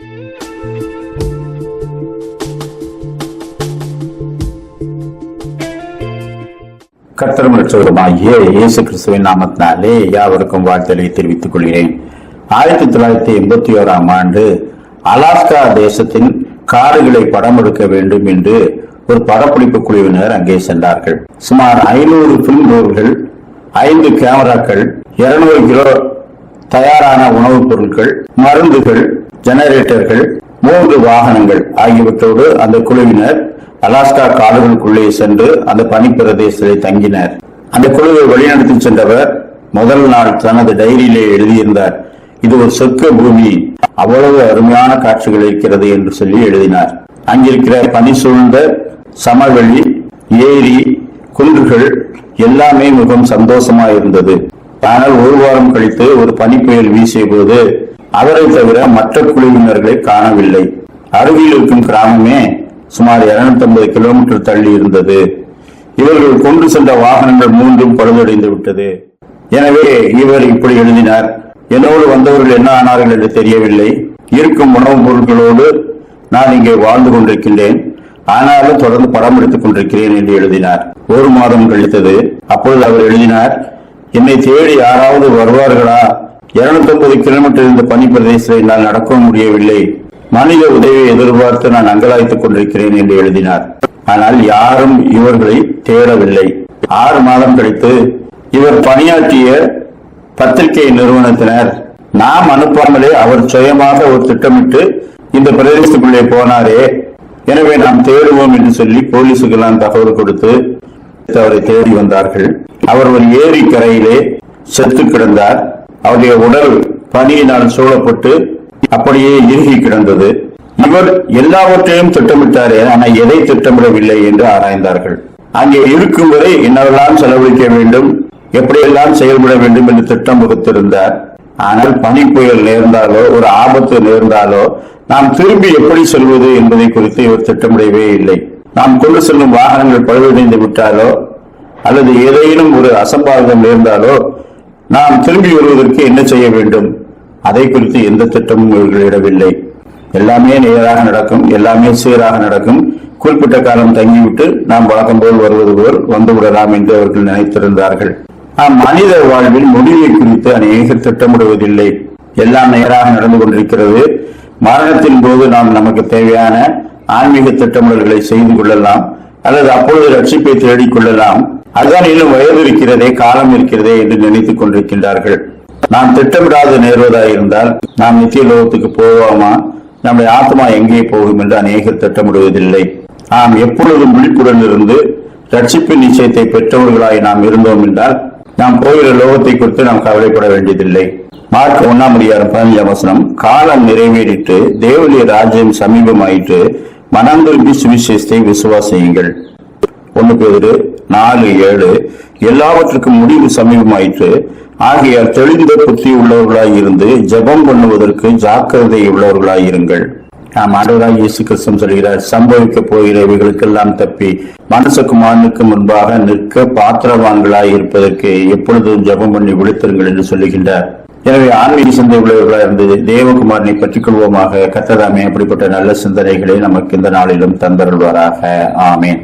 கர்த்தரும் ரட்சகருமாகிய இயேசு கிறிஸ்துவின் நாமத்தினாலே யாவருக்கும் வாழ்த்தலை தெரிவித்துக் கொள்கிறேன். ஆயிரத்தி தொள்ளாயிரத்தி எண்பத்தி ஓராம் ஆண்டு அலாஸ்கா தேசத்தின் காடுகளை படம் எடுக்க வேண்டும் என்று ஒரு படப்பிடிப்பு குழுவினர் அங்கே சென்றார்கள். சுமார் ஐநூறு பிலிம் ரோல்கள் ஐந்து கேமராக்கள் இருநூறு கிலோ தயாரான உணவுப் பொருட்கள் மருந்துகள் ஜெனரேட்டர்கள் மூன்று வாகனங்கள் ஆகியவற்றோடு அந்த குழுவினர் அலாஸ்கா காடுகளுக்குள்ளே சென்று அந்த பனிப்பிரதேசத்தில் தங்கினர். அந்த குழுவை வழிநடத்தி சென்றவர் முதல் நாள் தனது டைரியிலே எழுதியிருந்தார். இது ஒரு சொர்க்க பூமி அவ்வளவு அருமையான காட்சிகள் இருக்கிறது என்று சொல்லி எழுதினார். அங்கிருக்கிற பனி சூழ்ந்த சமவெளி ஏரி குன்றுகள் எல்லாமே மிகவும் சந்தோஷமா இருந்தது ஆனால் ஒரு வாரம் கழித்து ஒரு பனி புயல் வீசிய போது அவரை தவிர மற்ற குழுவினர்களை காணவில்லை. அருகில் இருக்கும் கிராமமே சுமார் 250 கிலோமீட்டர் தள்ளி இருந்தது. இவர்கள் கொண்டு சென்ற வாகனங்கள் மூன்றும் பழுதடைந்து விட்டது. எனவே இவர் இப்படி எழுதினார் என்னோடு வந்தவர்கள் என்ன ஆனார்கள் என்று தெரியவில்லை. இருக்கும் உணவுப் பொருட்களோடு நான் இங்கே வாழ்ந்து கொண்டிருக்கின்றேன். ஆனாலும் தொடர்ந்து படம் எடுத்துக் கொண்டிருக்கிறேன் என்று எழுதினார். ஒரு மாதம் கழித்தது. அப்பொழுது அவர் எழுதினார் என்னை தேடி யாராவது வருவார்களா? 250 கிலோமீட்டர் இந்த பனி பிரதேசத்தை என்னால் நடக்கவும் முடியவில்லை. மனித உதவியை எதிர்பார்த்து நான் அங்கலாய்த்துக் கொண்டிருக்கிறேன் என்று எழுதினார். ஆனால் யாரும் இவர்களை தேடவில்லை. ஆறு மாதம் கழித்து இவர் பணியாற்றிய பத்திரிகை நிறுவனத்தினர் நாம் அனுப்பாமலே அவர் சுயமாக ஒரு திட்டமிட்டு இந்த பிரதேசத்துக்குள்ளே போனாரே. எனவே நாம் தேடுவோம் என்று சொல்லி போலீசுக்கெல்லாம் தகவல் கொடுத்து அவரை தேடி வந்தார்கள். அவர் ஒரு ஏரி கரையிலே செத்து கிடந்தார். அவருடைய உடல் பனியினால் சூழப்பட்டு அப்படியே இறுகி கிடந்தது. இவர் எல்லாவற்றையும் திட்டமிட்டாரே ஆனால் எதை திட்டமிடவில்லை என்று ஆராய்ந்தார்கள். அங்கே இருக்கும் வரை என்னவெல்லாம் செலவழிக்க வேண்டும் எப்படியெல்லாம் செயல்பட வேண்டும் என்று திட்டம் வகுத்திருந்தார். ஆனால் பனி புயல் நேர்ந்தாலோ ஒரு ஆபத்து நேர்ந்தாலோ நாம் திரும்பி எப்படி செல்வது என்பதை குறித்து இவர் திட்டமிடவே இல்லை. நாம் கொண்டு செல்லும் வாகனங்கள் பழுவடைந்து விட்டாலோ அல்லது ஏதேனும் ஒரு அசம்பாவிதம் நேர்ந்தாலோ நாம் திரும்பி வருவதற்கு என்ன செய்ய வேண்டும்? அதை குறித்து எந்த திட்டமும் இவர்களிடவில்லை எல்லாமே நேராக நடக்கும் எல்லாமே சீராக நடக்கும். குறிப்பிட்ட காலம் தங்கிவிட்டு நாம் வழக்கம் போல் வருவது போல் வந்துவிடலாம் என்று அவர்கள் நினைத்திருந்தார்கள். நாம் மனித வாழ்வில் முடிவை குறித்து அநேகர் திட்டமிடுவதில்லை. எல்லாம் நேராக நடந்து கொண்டிருக்கிறது. மரணத்தின் போது நாம் நமக்கு தேவையான ஆன்மீக திட்டமிடல்களை செய்து கொள்ளலாம். அல்லது அப்பொழுது ரட்சிப்பை தேடிக் கொள்ளலாம். அதுதான் இன்னும் வயது இருக்கிறதே காலம் இருக்கிறதே என்று நினைத்துக் கொண்டிருக்கின்றார்கள். நாம் திட்டமிடாது நேர்வதாயிருந்தால் நாம் நித்திய லோகத்துக்கு போவோமா? நம்முடைய ஆத்மா எங்கே போகும் என்று அநேகர் திட்டமிடுவதில்லை. நாம் எப்பொழுதும் விழிப்புடன் இருந்து ரட்சிப்பு நிச்சயத்தை பெற்றவர்களாய் நாம் இருந்தோம் என்றால் நாம் போகிற லோகத்தை குறித்து நாம் கவலைப்பட வேண்டியதில்லை. மார்க் ஒன்னாம் அதிகாரம் பதினஞ்சாம் வசனம் காலம் நிறைவேறிட்டு தேவனுடைய ராஜ்யம் சமீபமாயிட்டு மனம் திரும்பி சுவிசேஷத்தை விசுவாசியுங்கள். ஒன்னு பேரு நாலு ஏழு எல்லாவற்றுக்கும் முடிவு சமீபமாயிற்று. ஆகையால் தெளிந்த புத்தி உள்ளவர்களாய் இருந்து ஜெபம் பண்ணுவதற்கு ஜாக்கிரதை உள்ளவர்களாய் இருங்கள் நாம் ஆண்டவராய் இயேசு கிறிஸ்தம் சொல்கிறார் சம்பவிக்க போகிற இவைகளுக்கெல்லாம் தப்பி மனசுக்குமானுக்கு முன்பாக நிற்க பாத்திரவான்களாய் இருப்பதற்கு எப்பொழுதும் ஜெபம் பண்ணி விழித்திருங்கள் என்று சொல்லுகின்றார். எனவே ஆன்மீக சிந்தை உள்ளவர்களாக இருந்தது தேவகுமாரனை பற்றிக் கொள்வோமாக கத்ததாமே அப்படிப்பட்ட நல்ல சிந்தனைகளை நமக்கு இந்த நாளிலும் தந்தருள்வாராக. ஆமேன்.